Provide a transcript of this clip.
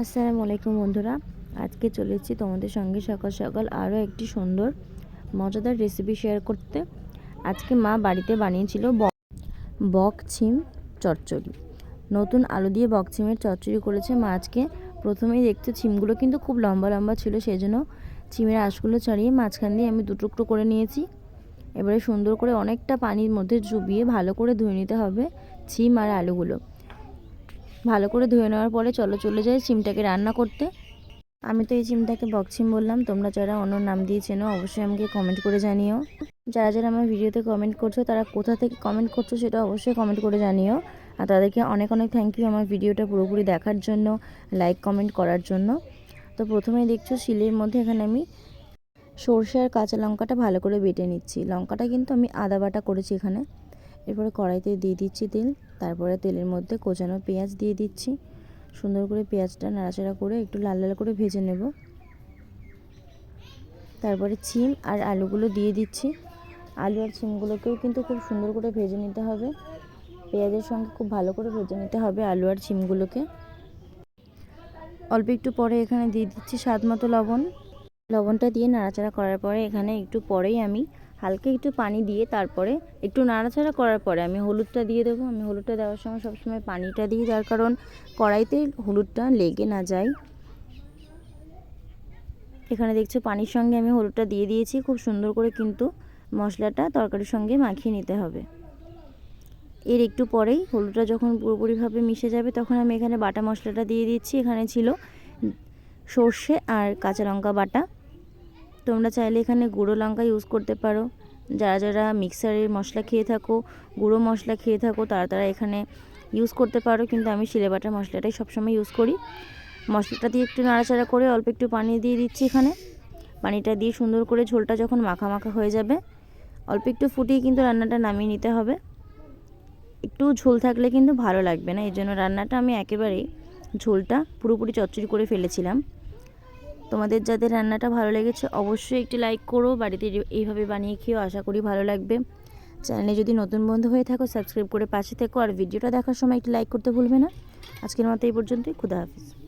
আসসালামু আলাইকুম বন্ধুরা। আজকে চলেছি তোমাদের সঙ্গে সকাল সকাল আরও একটি সুন্দর, মজাদার রেসিপি শেয়ার করতে। আজকে মা বাড়িতে বানিয়েছিল বক ছিম চচ্চড়ি। নতুন আলু দিয়ে বক ছিমের চচ্চড়ি করেছে মা আজকে। প্রথমেই দেখতে ছিমগুলো কিন্তু খুব লম্বা লম্বা ছিল সেই জন্য ছিমের আঁশগুলো ছাড়িয়ে মাঝখান দিয়ে আমি দু টুকরো করে নিয়েছি। এবারে সুন্দর করে অনেকটা পানির মধ্যে চুবিয়ে ভালো করে ধুয়ে নিতে হবে ছিম আর আলুগুলো। ভালো করে ধুয়ে নেওয়ার পরে চলো চলে যাই সিমটাকে রান্না করতে। আমি তো এই সিমটাকে বকছিম বললাম, তোমরা যারা অন্য নাম দিয়ে চেনো অবশ্যই আমাকে কমেন্ট করে জানিও। যারা যারা আমার ভিডিওতে কমেন্ট করছ, তারা কোথা থেকে কমেন্ট করছ সেটা অবশ্যই কমেন্ট করে জানিও। আর তাদেরকে অনেক অনেক থ্যাংক ইউ আমার ভিডিওটা পুরোপুরি দেখার জন্য লাইক কমেন্ট করার জন্য। তো প্রথমেই দেখছ শিলের মধ্যে এখানে আমি সর্ষে আর কাঁচা লঙ্কাটা ভালো করে বেটে নিচ্ছি। লঙ্কাটা কিন্তু আমি আদা বাটা করেছি এখানে। এরপরে কড়াইতে দিয়ে দিচ্ছি তেল, তারপরে তেলের মধ্যে কোচানো পেঁয়াজ দিয়ে দিচ্ছি। সুন্দর করে পেঁয়াজটা নাড়াচাড়া করে একটু লাল লাল করে ভেজে নেব। তারপরে ছিম আর আলুগুলো দিয়ে দিচ্ছি। আলু আর ছিমগুলোকেও কিন্তু খুব সুন্দর করে ভেজে নিতে হবে। পেঁয়াজের সঙ্গে খুব ভালো করে ভেজে নিতে হবে আলু আর ছিমগুলোকে। অল্প একটু পরে এখানে দিয়ে দিচ্ছি স্বাদ মতো লবণ। লবণটা দিয়ে নাড়াচাড়া করার পরে এখানে একটু পরেই আমি হালকা একটু পানি দিয়ে তারপরে একটু নাড়াচাড়া করার পরে আমি হলুদটা দিয়ে দেবো। আমি হলুদটা দেওয়ার সময় সবসময় পানিটা দিই, যার কারণ কড়াইতে হলুদটা লেগে না যায়। এখানে দেখছ পানির সঙ্গে আমি হলুদটা দিয়ে দিয়েছি। খুব সুন্দর করে কিন্তু মশলাটা তরকারির সঙ্গে মাখিয়ে নিতে হবে। এর একটু পরেই হলুদটা যখন পুরোপুরিভাবে মিশে যাবে তখন আমি এখানে বাটা মশলাটা দিয়ে দিচ্ছি। এখানে ছিল সর্ষে আর কাঁচা লঙ্কা বাটা। তোমরা চাইলে এখানে গুঁড়ো লঙ্কা ইউজ করতে পারো। যারা যারা মিক্সারের মশলা খেয়ে থাকো, গুঁড়ো মশলা খেয়ে থাকো, তারা তারা এখানে ইউজ করতে পারো। কিন্তু আমি শিলে বাটা মশলাটাই সবসময় ইউজ করি। মশলাটা দিয়ে একটু নাড়াচাড়া করে অল্প একটু পানি দিয়ে দিচ্ছি এখানে। পানিটা দিয়ে সুন্দর করে ঝোলটা যখন মাখা মাখা হয়ে যাবে, অল্প একটু ফুটিয়ে কিন্তু রান্নাটা নামিয়ে নিতে হবে। একটু ঝোল থাকলে কিন্তু ভালো লাগবে না, এই জন্য রান্নাটা আমি একেবারেই ঝোলটা পুরোপুরি চচ্চড়ি করে ফেলেছিলাম। তোমাদের যাদের রান্নাটা ভালো লেগেছে অবশ্যই একটি লাইক করো। বাড়িতে এইভাবে বানিয়ে খেয়েও আশা করি ভালো লাগবে। চ্যানেলে যদি নতুন বন্ধু হয়ে থাকো সাবস্ক্রাইব করে পাশে থেকো। আর ভিডিওটা দেখার সময় একটি লাইক করতে ভুলবে না। আজকের মতো এই পর্যন্তই। খুদা হাফিজ।